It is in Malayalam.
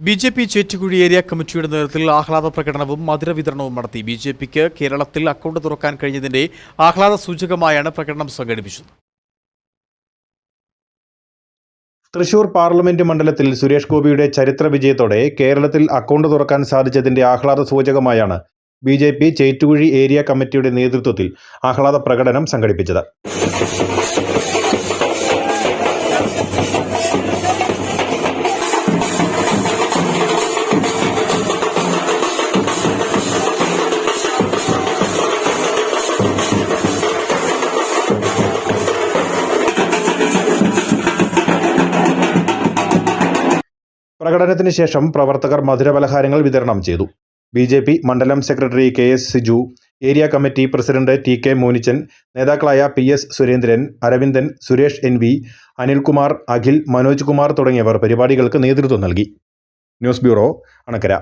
B J P Chettukuzhi area കമ്മിറ്റിയുടെ നേതൃത്വത്തിൽ ആഹ്ലാദ പ്രകടനവും മധുര വിതരണവും നടത്തി. ബി ജെ പിക്ക് കേരളത്തിൽ അക്കൗണ്ട് തുറക്കാൻ കഴിഞ്ഞതിന്റെ ആഹ്ലാദ സൂചകമായാണ് പ്രകടനം സംഘടിപ്പിച്ചത്. തൃശൂർ പാർലമെന്റ് മണ്ഡലത്തിൽ സുരേഷ് ഗോപിയുടെ ചരിത്ര വിജയത്തോടെ കേരളത്തിൽ അക്കൗണ്ട് തുറക്കാൻ സാധിച്ചതിന്റെ ആഹ്ലാദ സൂചകമായാണ് B J P Chettukuzhi area കമ്മിറ്റിയുടെ നേതൃത്വത്തിൽ ആഹ്ലാദ പ്രകടനം സംഘടിപ്പിച്ചത്. പ്രകടനത്തിന് ശേഷം പ്രവർത്തകർ മധുരപലഹാരങ്ങൾ വിതരണം ചെയ്തു. ബി ജെ പി മണ്ഡലം secretary K S Siju area committee president T K Monichan നേതാക്കളായ P S Surendran Aravindan Suresh N V Anilkumar Akhil Manoj Kumar തുടങ്ങിയവർ പരിപാടികൾക്ക് നേതൃത്വം നൽകി. News bureau Anakkara.